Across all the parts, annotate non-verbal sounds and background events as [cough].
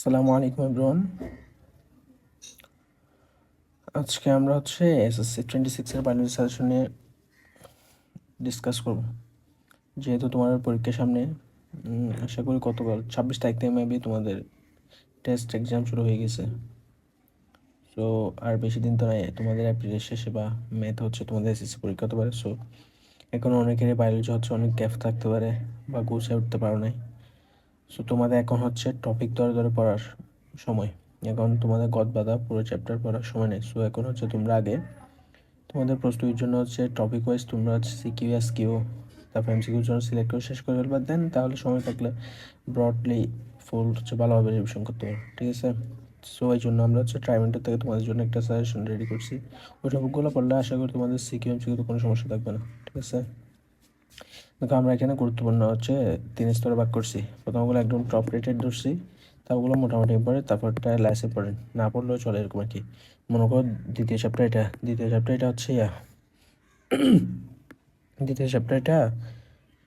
আসসালামু আলাইকুম, এভরিওয়ান। আজকে আমরা হচ্ছে এসএসসি টোয়েন্টি সিক্সের বায়োলজি সাজেশন নিয়ে ডিসকাস করব। যেহেতু তোমাদের পরীক্ষার সামনে আশা করি কতকাল ছাব্বিশ তারিখ থেকে মেবি তোমাদের টেস্ট এক্সাম শুরু হয়ে গেছে। সো আর বেশি দিন তো নাই তোমাদের এপ্রিলের শেষে বা মেতে হচ্ছে তোমাদের এসএসসি পরীক্ষা হতে পারে। সো এখন অনেকেরই বায়োলজি হচ্ছে, অনেক গ্যাপ থাকতে পারে বা গুছিয়ে উঠতে পারো নাই। সো তোমাদের এখন হচ্ছে টপিক ধরে ধরে পড়ার সময়। এখন তোমাদের গদ বাঁধা পুরো চ্যাপ্টার পড়ার সময় নেই। সো এখন হচ্ছে তোমরা আগে তোমাদের প্রস্তুতির জন্য হচ্ছে টপিক ওয়াইজ তোমরা হচ্ছে সিকিউ এস কিউ তারপর এমসিকিউর জন্য সিলেক্ট করে শেষ করে ফেলবা। দেন তাহলে সময় থাকলে ব্রডলি ফুল হচ্ছে ভালোভাবে রিভিশন করতে পারো। ঠিক আছে? সো এই জন্য আমরা হচ্ছে ট্রাইমেন্টার থেকে তোমাদের জন্য একটা সাজেশন রেডি করছি। ওই টপিকগুলো পড়লে আশা করি তোমাদের সিকিউ এমসিকিউতে কোনো সমস্যা থাকবে না। ঠিক আছে? দেখো, আমরা এখানে গুরুত্বপূর্ণ হচ্ছে তিন স্তরে ভাগ করছি। প্রথমগুলো একদম টপ রেটেড ধরছি, তারপরগুলো মোটামুটি ইম্পর্টেন্ট তারপরটা ল্যাস ইম্পর্টেন্ট না পড়লেও চলে এরকম আর কি। মনে করো দ্বিতীয় চ্যাপ্টার এটা। দ্বিতীয় চ্যাপ্টার এটা হচ্ছে ইয়া। [coughs] দ্বিতীয় চ্যাপ্টার এটা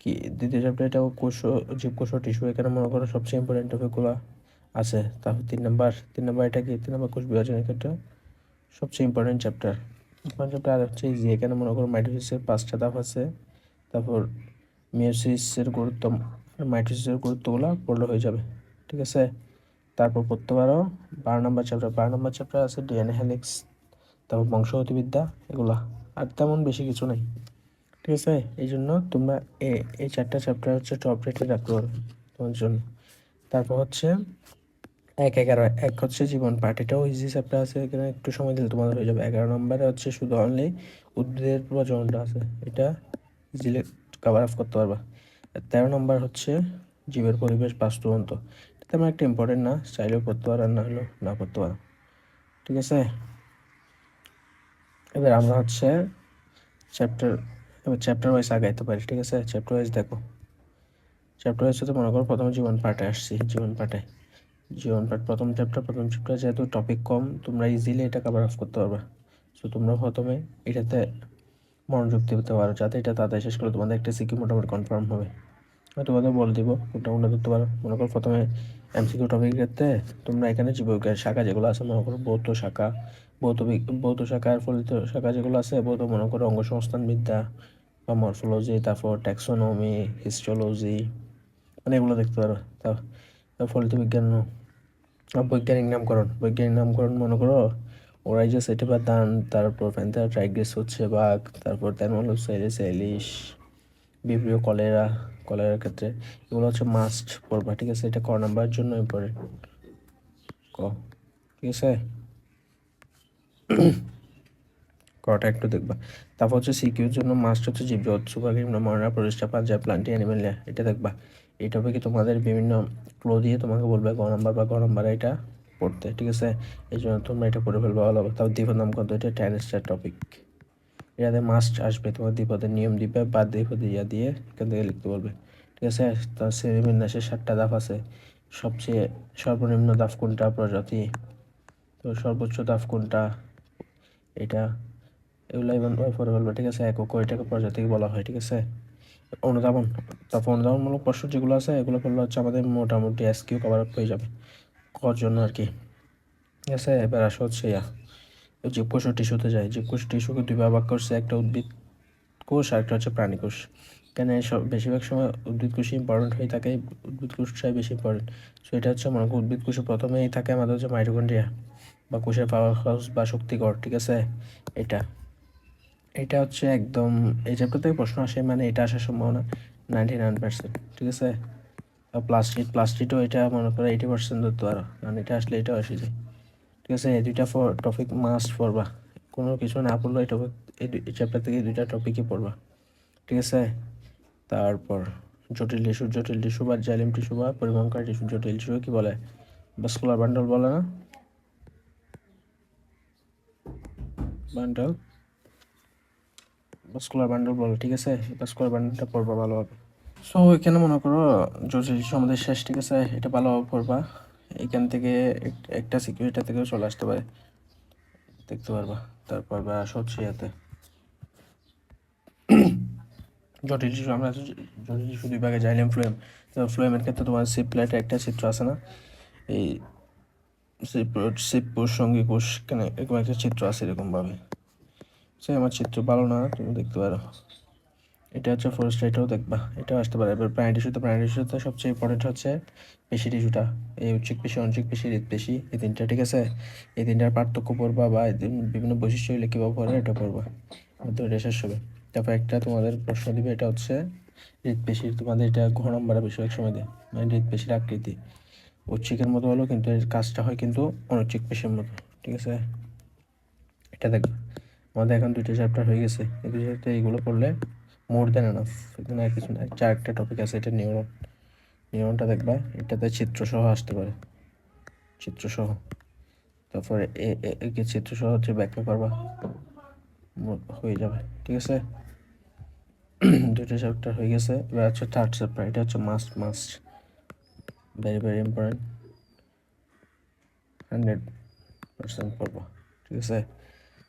কি? দ্বিতীয় চ্যাপ্টার এটা কোষ জীবকোষ টিস্যু এখানে মনে করো সবচেয়ে ইম্পর্টেন্ট টপিকগুলো আছে। তারপর তিন নাম্বার তিন নাম্বার এটা কি? তিন নাম্বার কোষ বিভাজন এটা সবচেয়ে ইম্পর্টেন্ট চ্যাপ্টার ইম্পর্টেন্ট চ্যাপ্টার আর হচ্ছে যে এখানে মনে করো মাইটোসিসের পাঁচটা ধাপ আছে। তারপর মিওসিসের গুরুত্ব মাইটোসিসের গুরুত্বগুলো পড়লে হয়ে যাবে, ঠিক আছে? তারপর পড়তে পারো, বারো নম্বর চ্যাপ্টার বারো নম্বর চ্যাপ্টার আছে ডিএনএ, হেলিক্স, তারপর বংশগতিবিদ্যা, এগুলা, আর তেমন বেশি কিছু নেই, ঠিক আছে? এই জন্য তোমরা এ, এই চারটা চ্যাপ্টার হচ্ছে টপ রেটে রাখতে পারো তোমার জন্য। তারপর হচ্ছে এক এগারো, এক হচ্ছে জীবন পার্ট এটাও ইজি চ্যাপ্টার আছে, এখানে একটু সময় দিলে তোমাদের হয়ে যাবে। এগারো নম্বরে হচ্ছে শুধু অনলি উদ্ভিদের প্রজননটা আছে, এটা ইজিলি কভার আপ করতে পারবা। তেরো নম্বর হচ্ছে জীবের পরিবেশ বাস্তুবন্ত এটা তেমন একটা ইম্পর্টেন্ট না, চাইলেও করতে পারো না হলেও না করতে পারো। ঠিক আছে? এবার আমরা হচ্ছে চ্যাপ্টার এবার চ্যাপ্টার ওয়াইজ আগাইতে পারি, ঠিক আছে? চ্যাপ্টার ওয়াইজ দেখো। চ্যাপ্টার ওয়াইজ তো মনে করো প্রথমে জীবন পাঠে আসছি, জীবন পাঠে। জীবন পাঠ প্রথম চ্যাপ্টার প্রথম চ্যাপ্টার যেহেতু টপিক কম, তোমরা ইজিলি এটা কভার আপ করতে পারবে। সো তোমরা প্রথমে এটাতে মনোযোগ দিতে পারো, যাতে এটা তাড়াতাড়ি শেষ করে তোমাদের একটা সিকিউ মোটামুটি কনফার্ম হবে। তোমাদের বলে দিব কোনটা কোনটা ধরতে পারো। মনে করো প্রথমে এমসিকিউ টপিক ক্ষেত্রে তোমরা এখানে জীববিজ্ঞান শাখা যেগুলো আছে, মনে করো বৌদ্ধ শাখা, বৌদ্ধ বৌদ্ধ শাখার ফলিত শাখা যেগুলো আছে, বৌদ্ধ মনে করো অঙ্গসংস্থান বিদ্যা বা মরফোলজি তারপর ট্যাক্সোনমি হিস্টোলজি মানে এগুলো দেখতে পারো। তা- ফলিত বিজ্ঞান বৈজ্ঞানিক নামকরণ বৈজ্ঞানিক নামকরণ মনে করো ওরাই যে সেটে বা দান, তারপর প্যান্থা ট্রাইগ্রেস হচ্ছে বাঘ, তারপর তেনমালোসাইলিস এলিশ বিব্রিও কলেরা কলেরার ক্ষেত্রে। এগুলো হচ্ছে মাস্ট পড়বা ঠিক আছে? এটা ক নাম্বার জন্য ইম্পর্টেন্ট ক। ঠিক আছে? [clears throat] কটা একটু দেখবা। তারপর হচ্ছে সিকিউর জন্য মাস্ট হচ্ছে জীবজগৎ সুপার নিম্ন মরনা প্রতিষ্ঠা পাঞ্জাব প্লান্টি অ্যানিমেলিয়া এটা দেখবা। এই টপিকে তোমাদের বিভিন্ন ক্লো দিয়ে তোমাকে বলবে গ নাম্বার বা গ নাম্বার এটা। পড়তে, ঠিক আছে? এই জন্য তোমরা এটা পড়ে ফেলবে ভালো হবে তাও দ্বিপদ নামকরণ এটা টেনিসটার টপিক এটাতে মাস্ট আসবে, তোমার দ্বিপদের নিয়ম দিবে বা দ্বিপদে ইয়া দিয়ে এখান থেকে লিখতে বলবে। ঠিক আছে? তার শ্রেণীবিন্যাসে সাতটা ধাপ আছে। সবচেয়ে সর্বনিম্ন ধাপ কোনটা? প্রজাতি। তো সর্বোচ্চ ধাপ কোনটা? এটা। এগুলো ইভেন পরে বলবে ঠিক আছে? একক এটাকে প্রজাতি বলা হয়, ঠিক আছে? অনুধাবন। তারপর অনুধাবনমূলক প্রশ্ন যেগুলো আছে, এগুলো করলে হচ্ছে আমাদের মোটামুটি এসকিউ কভার আপ হয়ে যাবে। কর জন্য আর কি। আছে, এবার আসা হচ্ছে ইয়া জীবকোষ ও টিস্যুতে যায় জীবকোষ টিস্যুকে দুই ভাগ করছে, একটা উদ্ভিদ কোষ আর একটা হচ্ছে প্রাণী কোষ। কেন সব বেশিরভাগ সময় উদ্ভিদ কোষই ইম্পর্টেন্ট হয়ে থাকে, উদ্ভিদ কোষটাই বেশি ইম্পর্টেন্ট সো এটা হচ্ছে মনে করো উদ্ভিদ কোষে প্রথমেই থাকে আমাদের হচ্ছে মাইটোকন্ড্রিয়া বা কোষের পাওয়ার হাউস বা শক্তিকর ঠিক আছে? এটা এটা হচ্ছে একদম এই চ্যাপ্টার থেকে প্রশ্ন আসে মানে এটা আসার সম্ভাবনা নাইনটি নাইন পার্সেন্ট ঠিক আছে? প্লাস্টিক প্লাস্টিকও এটা মনে করো এইটি পার্সেন্ট ধরতে পারো কারণ এটা আসলে এটাও এসে যায়। ঠিক আছে, এই দুইটা টপিক মাস্ট পড়বা। কোনো কিছু না পড়ল এই টপিক এই চ্যাপ্টার থেকে দুইটা টপিকই পড়বা। ঠিক আছে? তারপর জটিল টিস্যু জটিল টিস্যু বা জালিম টিস্যু বা পরিবহনকারী টিস্যু জটিল টিস্যু কি বলে? বাস্কুলার বান্ডল বলে না? বান্ডল বাস্কুলার বান্ডল বলে, ঠিক আছে? বাস্কুলার বান্ডলটা পড়বা ভালোভাবে। সো এখানে মনে করো জটিল টিস্যু আমাদের শেষ, ঠিক আছে? এটা ভালোভাবে পড়বা এখান থেকে একটা সিকিউরিটি থেকেও চলে আসতে পারে। দেখতে পারবা। তারপর বা সচ্ছে ইয়াতে। জটিল টিস্যু আমরা জটিল টিস্যু দুই ভাগে জাইলেম ফ্লোয়েম ফ্লোয়েমের ক্ষেত্রে তোমার সিপ প্লেটে একটা চিত্র আছে না? এই শিবপুর সঙ্গী কোষ এরকম একটা চিত্র আছে এরকমভাবে। সে আমার চিত্র ভালো না, তুমি দেখতে পারো। এটা হচ্ছে ফরেস্ট এটাও দেখবা, এটাও আসতে পারে। এবার প্রাণী টিস্যুতে প্রাণী টিস্যুতে সবচেয়ে ইম্পর্টেন্ট হচ্ছে পেশি টিস্যুটা, এই উচ্চিক পেশি, অঞ্চিক পেশি, হৃদ পেশি, এই তিনটা, ঠিক আছে? এই তিনটার পার্থক্য পড়বা বা বিভিন্ন বৈশিষ্ট্য হলে কীভাবে পড়ে এটা পড়বা। তো এটা শেষ হবে। তারপর একটা তোমাদের প্রশ্ন দিবে, এটা হচ্ছে হৃদপেশির তোমাদের এটা ঘ নম্বরে বেশিরভাগ সময় দেয়। মানে হৃদপেশির আকৃতি। উচ্চিকের মতো হলো কিন্তু এর কাজটা হয় কিন্তু অনুচ্চিক পেশির মতো, ঠিক আছে? এটা দেখবে। আমাদের এখন দুইটা চ্যাপ্টার হয়ে গেছে। এই দুই চ্যাপ্টার এইগুলো পড়লে মোর দেন এনাফ এখানে আর কিছু না চার একটা টপিক আছে, এটা নিউরন নিউরনটা দেখবা, এটাতে চিত্রসহ আসতে পারে। চিত্রসহ। তারপরে একে চিত্রসহ হচ্ছে ব্যাখ্যা করবা। হয়ে যাবে, ঠিক আছে? [clears throat] দুটো চ্যাপ্টার হয়ে গেছে, এবার হচ্ছে থার্ড চ্যাপ্টার এটা হচ্ছে must must very very important hundred percent পড়ব ঠিক আছে?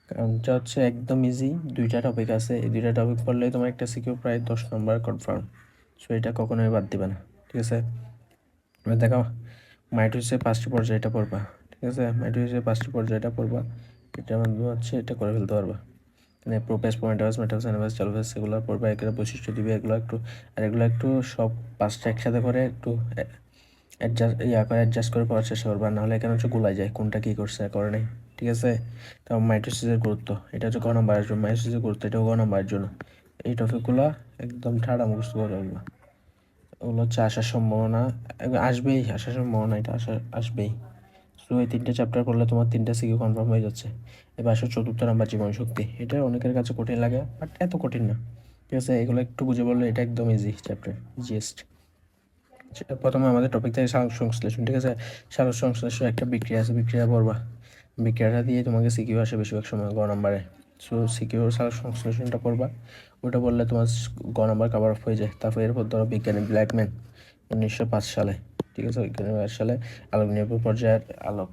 কারণটা হচ্ছে একদম ইজি দুইটা টপিক আছে। এই দুইটা টপিক পড়লেই তোমার একটা সিকিউর প্রায় দশ নম্বর কনফার্ম সো এটা কখনোই বাদ দিবে না, ঠিক আছে? এবার দেখো মাইটোসিসের পাঁচটি পর্যায়ে এটা পড়বা, ঠিক আছে? মাইটোসিসের পাঁচটি পর্যায়ে এটা পড়বা এটার মাধ্যমে হচ্ছে এটা করে ফেলতে পারবা। মানে প্রোপেস পয়েন্টাস মেটাস অ্যানাভাস চালভাস এগুলো পড়বা এগুলো বৈশিষ্ট্য দিবে, এগুলো একটু, আর এগুলো একটু সব পাঁচটা একসাথে করে একটু অ্যাডজাস্ট ইয়া করে অ্যাডজাস্ট করে পড়ার চেষ্টা করবা, নাহলে এখানে হচ্ছে গোলাই যায়, কোনটা কী করছে করে নেই। ঠিক আছে? তারপর মাইটোসিসের গুরুত্ব, এটা হচ্ছে গ নম্বরের জন্য মাইটোসিসের গুরুত্ব, এটাও গ নম্বরের জন্য। এই টপিকগুলো একদম ঠাড়া মুখস্থ করে ওগুলো ওগুলো হচ্ছে আসার সম্ভাবনা আসবেই, আসার সম্ভাবনা এটা, আসা, আসবেই। সো এই তিনটে চ্যাপ্টার করলে তোমার তিনটা সিকিউ কনফার্ম হয়ে যাচ্ছে। এবার আসো চতুর্থ নাম্বার জীবন শক্তি, এটা অনেকের কাছে কঠিন লাগে বাট এত কঠিন না। ঠিক আছে? এগুলো একটু বুঝে বললে এটা একদম ইজি চ্যাপ্টার ইজিয়েস্ট প্রথমে আমাদের টপিক থেকে সালোক সংশ্লেষণ, ঠিক আছে? সালোক সংশ্লেষণ একটা বিক্রিয়া আছে, বিক্রিয়া পড়বা। বিক্রিয়াটা দিয়ে তোমাকে সিকিউ আসে বেশিরভাগ সময়, গ নাম্বারে। সো সিকিউর সংশ্লেষণটা পড়বা ওটা বললে তোমার গ নাম্বার কাভার অফ হয়ে যায়। তারপর এরপর ধরো বিজ্ঞানী ব্ল্যাকম্যান উনিশশো পাঁচ সালে। ঠিক আছে? বিজ্ঞানী সালে আলোক নিরপেক্ষ পর্যায়ের আলোক।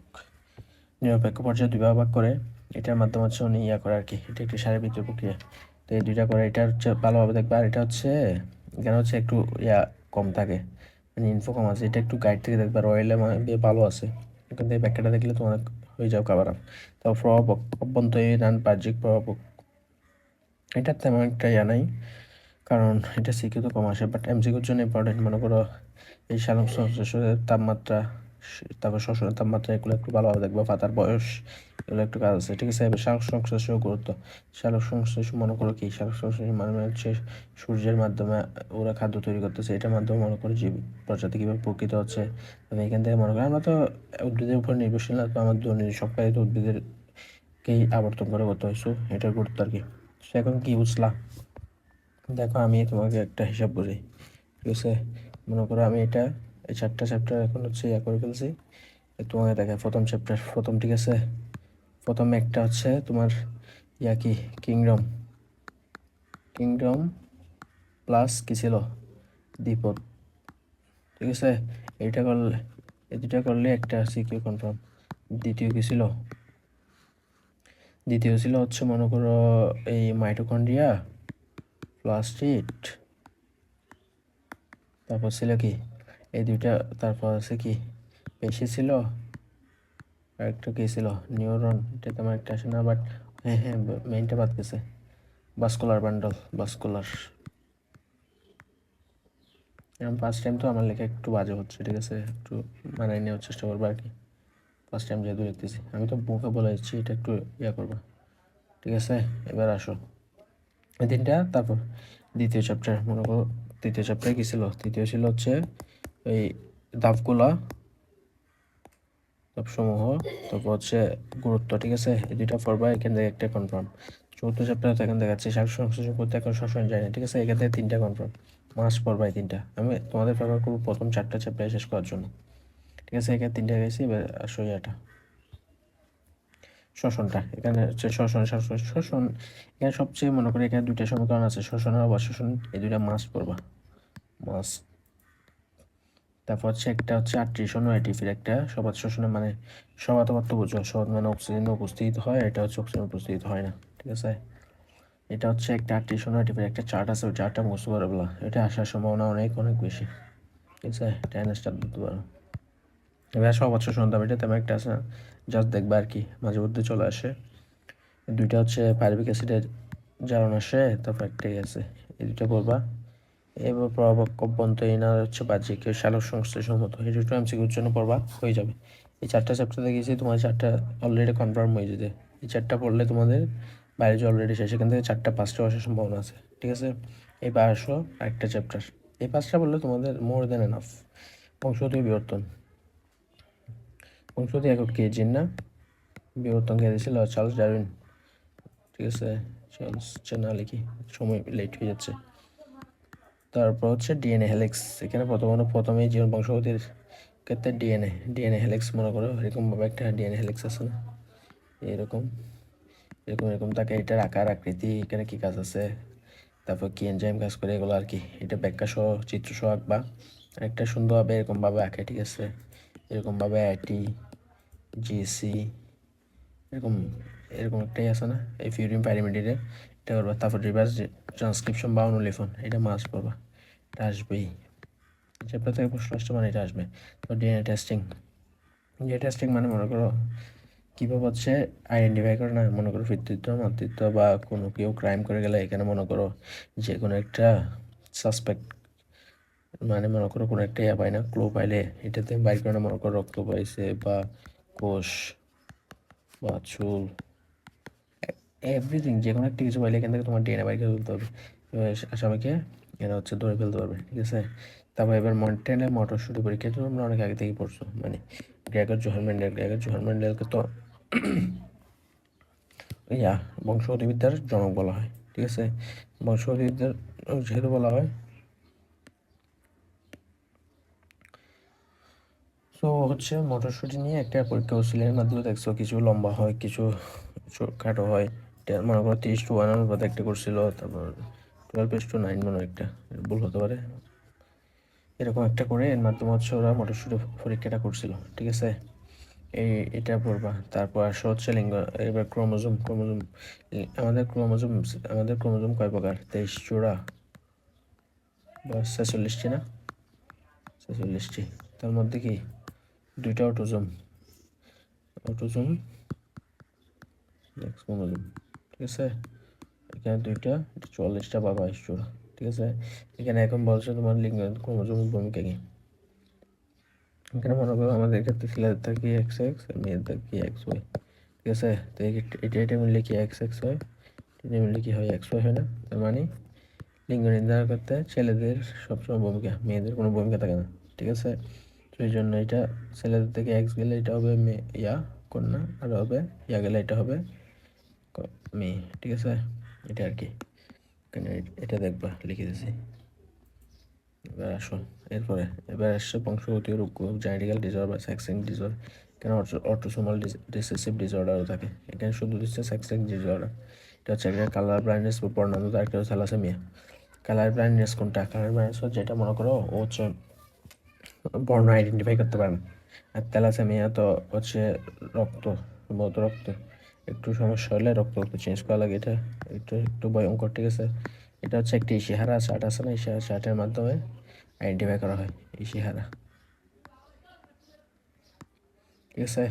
নিরপেক্ষ পর্যায়ে দুই ভাগ করে এটার মাধ্যমে হচ্ছে উনি ইয়া করে আর কি এটা একটি শারীরবৃত্তীয় প্রক্রিয়া। তো এই দুইটা করে এটা হচ্ছে ভালোভাবে দেখবে। আর এটা হচ্ছে, এখানে হচ্ছে একটু ইয়া কম থাকে। মানে ইনফো কম আছে। এটা একটু গাইড থেকে দেখবে। রয়েলে ভালো আছে। এখান থেকে ব্যাখ্যাটা দেখলে তোমার হয়ে যাও কাবার প্রভাব অভ্যন্তরীণ বাহ্যিক প্রভাব এটা তেমন একটা ইয়া নাই কারণ এটা সিকিউ তো কম আসে বাট এমসিকিউর জন্য ইম্পর্টেন্ট মনে করো এই সালাম সংশ্লেষণের তাপমাত্রা তারপর শ্বসনের তাপমাত্রা এগুলো একটু ভালোভাবে দেখব পাতার বয়স এগুলো একটু কাজ আছে ঠিক আছে? এবার সালোক সংশ্লেষের গুরুত্ব। সালোক সংশ্লেষ মনে করো কি? সালোক সংশ্লেষ মানে হচ্ছে সূর্যের মাধ্যমে ওরা খাদ্য তৈরি করতেছে। এটার মাধ্যমে মনে করো জীব, প্রজাতি কীভাবে প্রকৃত হচ্ছে? তবে এখান থেকে মনে করো আমরা তো উদ্ভিদের উপর নির্ভরশীল না আমার দৈনিক কাজে তো উদ্ভিদেরকেই আবর্তন করে করতে হয়। সো এটার গুরুত্ব আর কি। সে এখন কী বুঝলা দেখো, আমি তোমাকে একটা হিসাব বলি ঠিক আছে? মনে করো আমি এটা এই চারটা চ্যাপ্টার এখন হচ্ছে ইয়া করে ফেলছি। তোমাকে দেখে প্রথম চ্যাপ্টার প্রথম ঠিক আছে? প্রথম একটা হচ্ছে তোমার ইয়া কি? কিংডম কিংডম প্লাস কী ছিল? দ্বীপদ ঠিক আছে? এইটা করলে, এই দুটা করলে একটা সিকিউ কনফার্ম দ্বিতীয় কী ছিল? দ্বিতীয় ছিল হচ্ছে মনে করো এই মাইটোকন্ড্রিয়া প্লাস্টিড তারপর ছিল কি? এই দুইটা, তারপর আছে কি? পেশি ছিল একটা কী ছিল? নিউরন এটা তেমন একটা আসে না বাট হ্যাঁ হ্যাঁ মেইনটা বাদ গেছে। বাস্কুলার বান্ডল বাস্কুলার এরকম ফার্স্ট টাইম তো আমার লেখা একটু বাজে হচ্ছে, ঠিক আছে? একটু মানাই নেওয়ার চেষ্টা করব আর কি। ফার্স্ট টাইম যেহেতু লিখতেছি। আমি তো মুখে বলে দিচ্ছি, এটা একটু ইয়া করব। ঠিক আছে? এবার আসো। এই তিনটা, তারপর দ্বিতীয় চ্যাপ্টার মনে করো তৃতীয় চ্যাপ্টারে কী ছিল? তৃতীয় ছিল হচ্ছে এই ধাপগুলা ধাপসমূহ তারপর হচ্ছে গুরুত্ব, ঠিক আছে? এই দুইটা পড়বা এখান থেকে একটা কনফার্ম চতুর্থ চ্যাপ্টার এখন দেখাচ্ছে শাক সংশ্লেষণ করতে এখন সবসময় যায় না, ঠিক আছে? এখান থেকে তিনটা কনফার্ম মাস পড়বা এই তিনটা। আমি তোমাদের ফেভার করব প্রথম চারটা চ্যাপ্টার শেষ করার জন্য। ঠিক আছে? এখানে তিনটা গেছি, এবার আসো এটা শ্বসনটা এখানে হচ্ছে শ্বসন শাসন শ্বসন এখানে সবচেয়ে মনে করি এখানে দুইটা সমীকরণ আছে শ্বসন আর অবশোষণ। এই দুইটা মাস পড়বা মাস তারপর হচ্ছে একটা হচ্ছে আট্রিশন ও এটিফির একটা সবাদ শোষণে মানে সবাতবাদ তো বুঝো সবাদ মানে অক্সিজেন উপস্থিত হয়, এটা হচ্ছে অক্সিজেন উপস্থিত হয় না, ঠিক আছে? এটা হচ্ছে একটা আট্রিশন ও এটিফির একটা চার্ট আছে, ওই চার্টটা মুছতে পারব এটা আসার সম্ভাবনা অনেক অনেক বেশি, ঠিক আছে? এটা স্টার্ট দিতে পারো। এবার সব শোষণ শুনতাম এটা তেমন একটা আছে না জাস্ট দেখবা আর কি, মাঝে মধ্যে চলে আসে। দুইটা হচ্ছে পাইরুভিক অ্যাসিডের জারণ আসে, তারপর একটাই আছে, এই দুইটা পড়বা। এবার প্রভাবক অভ্যন্ত এনার হচ্ছে বাহ্যিক শালক সংশ্লেষ মতো এই দুটো এমসিকিউর জন্য পড়বা হয়ে যাবে। এই চারটা চ্যাপ্টার দেখেছি তোমার চারটা অলরেডি কনফার্ম হয়ে যেতে। এই চারটা পড়লে তোমাদের বাইরে যে অলরেডি শেষ, এখান থেকে চারটা পাঁচটা আসার সম্ভাবনা আছে। ঠিক আছে? এই আসো আরেকটা চ্যাপ্টার এই পাঁচটা পড়লে তোমাদের মোর দেন এনাফ বংশগতীয় বিবর্তন। বংশগতি একক কে? জিন না বিবর্তন কে দিয়েছিল? Charles Darwin. ঠিক আছে? চার্লস চেনা লিখি। সময় লেট হয়ে যাচ্ছে। তারপর হচ্ছে ডিএনএ হেলেক্স এখানে প্রথমত প্রথমেই জীবন বংশগতির ক্ষেত্রে ডিএনএ ডিএনএ হেলেক্স মনে করো, এরকমভাবে একটা ডিএনএ হেলেক্স আছে না? এরকম এরকম এরকম। থাকে এটার আকার, আকৃতি, এখানে কী কাজ আছে? তারপর কি এনজাইম কাজ করে এগুলো আর কি? এটা ব্যাখ্যা সহ, চিত্র সহ আঁকবা। একটা সুন্দরভাবে এরকমভাবে আঁকে, ঠিক আছে? এরকমভাবে আইটি জিসি এরকম এরকম একটাই আছে না? এই ফিউরিন প্যারিমিডিরে এটা করবা তারপর রিভার্স ট্রান্সক্রিপশন বা অনুলিফন এটা মাস্ট করবা, এটা আসবেই। চ্যাপ্টার থেকে প্রশ্ন আসছে মানে এটা আসবে। তো ডিএনএ টেস্টিং ডিএনএ টেস্টিং মানে মনে করো কীভাবে হচ্ছে আইডেন্টিফাই করে না, মনে করো পিতৃত্ব, মাতৃত্ব বা কোনো কেউ ক্রাইম করে গেলে এখানে মনে করো যে কোনো একটা সাসপেক্ট মানে মনে করো কোনো একটা ইয়া পায় না ক্লো পাইলে এটাতে বাইর করে না, মনে করো রক্ত পাইছে বা কোষ বা চুল এভরিথিং যে কোনো একটা কিছু পাইলে এখান থেকে তোমার ডিএনএ বাইর করে ফেলতে হবে। আসামিকে এরা হচ্ছে ধরে ফেলতে পারবে ঠিক আছে? তারপর এবার মন্টেনের মটরশুটি পরীক্ষা তোমরা অনেক আগে থেকে পড়ছো মানে Gregor Johann Mendel, Gregor Johann ম্যান্ডেলকে তো ইয়া বংশগতিবিদ্যার জনক বলা হয়, ঠিক আছে? বংশগতিবিদ্যার যেহেতু বলা হয়। তো হচ্ছে মটরশুটি নিয়ে একটা পরীক্ষা করছিল এর মাধ্যমে দেখছ কিছু লম্বা হয়, কিছু খাটো হয়। মনে করো তিরিশ টু ওয়ান অনুপাত একটা করছিল, তারপর টুয়েলভ এস টু নাইন মনে একটা, ভুল হতে পারে। এরকম একটা করে এর মাধ্যমে হচ্ছে ওরা মটরশুটি পরীক্ষাটা করছিল, ঠিক আছে? এই, এটা পড়বা, তারপর আসো হচ্ছে লিঙ্গ, এবার ক্রোমোজোম ক্রোমোজোম, আমাদের ক্রোমোজোম আমাদের ক্রোমোজোম কয় প্রকার? তেইশ চূড়া বা ছেচল্লিশটি না? ছেচল্লিশটি, তার মধ্যে কি? দুইটা অটোজোম অটোজোম ক্রোমোজোম। ঠিক আছে? এখানে দুইটা চুয়াল্লিশটা বা বাইশ ঠিক আছে? এখানে এখন বলছে তোমার লিঙ্গ ক্রোমোজোমের ভূমিকা কি? এখানে মনে করো আমাদের ক্ষেত্রে ছেলেদের থাকে এক্স এক্স মেয়েদের থাকে এক্স ওয়াই ঠিক আছে? তো এটা এটা মিললে কি এক্স এক্স হয় এটা মিললে কি হয় এক্স ওয়াই হয় না? তার মানে লিঙ্গ নির্ধারণ করতে ছেলেদের সবসময় ভূমিকা, মেয়েদের কোনো ভূমিকা থাকে না, ঠিক আছে? এই জন্য এটা ছেলেদের থেকে এক্স গেলে এটা হবে মেয়ে, ইয়া, কন্যা, আর হবে, ইয়া গেলে এটা হবে মেয়ে ঠিক আছে? এটা আর কি। এটা দেখবা, লিখে দিয়েছি এবার আসো এরপরে, এবার আসছে বংশগতি রোগ জেনেটিক্যাল বা সেক্সিং ডিসঅর্ডার এখানে অটোসোমাল রিসেসিভ ডিসঅর্ডারও থাকে? এখানে শুধু দিচ্ছে সেক্সিং ডিসঅর্ডার এটা হচ্ছে একটা কালার ব্লাইন্ডনেস বা বর্ণান্ত একটা থ্যালাসেমিয়া কালার ব্লাইন্ডনেস কোনটা? কালার ব্লাইন্ডনেস যেটা, মনে করো, ও হচ্ছে বর্ণ আইডেন্টিফাই করতে পারে না। আর থ্যালাসেমিয়া তো হচ্ছে রক্ত বহুত রক্ত। একটু সমস্যা হলে রক্ত রক্ত চেঞ্জ করা লাগে। এটা একটু একটু ভয়ঙ্কর, ঠিক আছে? এটা হচ্ছে একটি ইশিহারা চার্ট আছে না? ইশিহারা চার্টের মাধ্যমে আইডেন্টিফাই করা হয় ইশিহারা ঠিক আছে?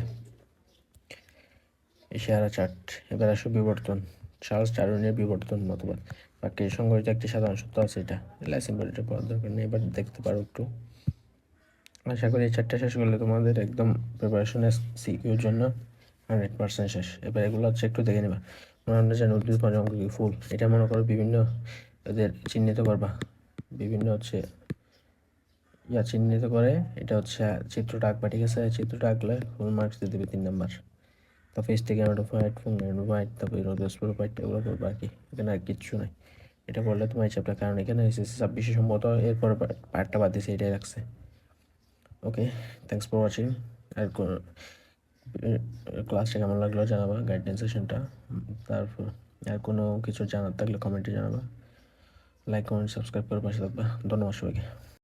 ইশিহারা চার্ট, এবার আসো বিবর্তন। চার্লস ডারউইনের বিবর্তন মতবাদ বাক্যের সংগঠিত একটি সাধারণ সত্য আছে এটা। লাইসেন্স এটা পড়ার দরকার নেই, এবার দেখতে পারো একটু। আশা করি এই চারটা শেষ করলে তোমাদের একদম প্রিপারেশনে সিকিউর জন্য হান্ড্রেড পার্সেন্ট শেষ। এবার এগুলো হচ্ছে একটু দেখে নেবা। আমরা জানি উদ্ভিদ পর্যঙ্কি ফুল। এটা মনে করো বিভিন্ন এদের চিহ্নিত করবা। বিভিন্ন হচ্ছে ইয়া চিহ্নিত করে। এটা হচ্ছে চিত্রটা আঁকবা, ঠিক আছে? চিত্রটা আঁকলে ফুল মার্কস দিয়ে দেবে তিন নাম্বার। তারপর স্টিগ্যানোটোফাইট ফুংনোটোফাইট তারপর রোদোস্পোরোফাইট এগুলো করব আর কি। এখানে আর কিচ্ছু নাই। এটা পড়লে তোমার চ্যাপ্টার কারণ এখানে এসএসসি ছাব্বিশে সম্ভবত, এরপরে পার্টটা বাদ দিয়েছে এটাই রাখছে। ওকে থ্যাংকস ফর ওয়াচিং আর ক্লাসটা কেমন লাগল জানাবা গাইডেন্স সেশনটা তারপর আর কোনো কিছু জানার থাকলে কমেন্টে জানাবা। লাইক কমেন্ট সাবস্ক্রাইব করে পাশে থাকবা। ধন্যবাদ সবাইকে।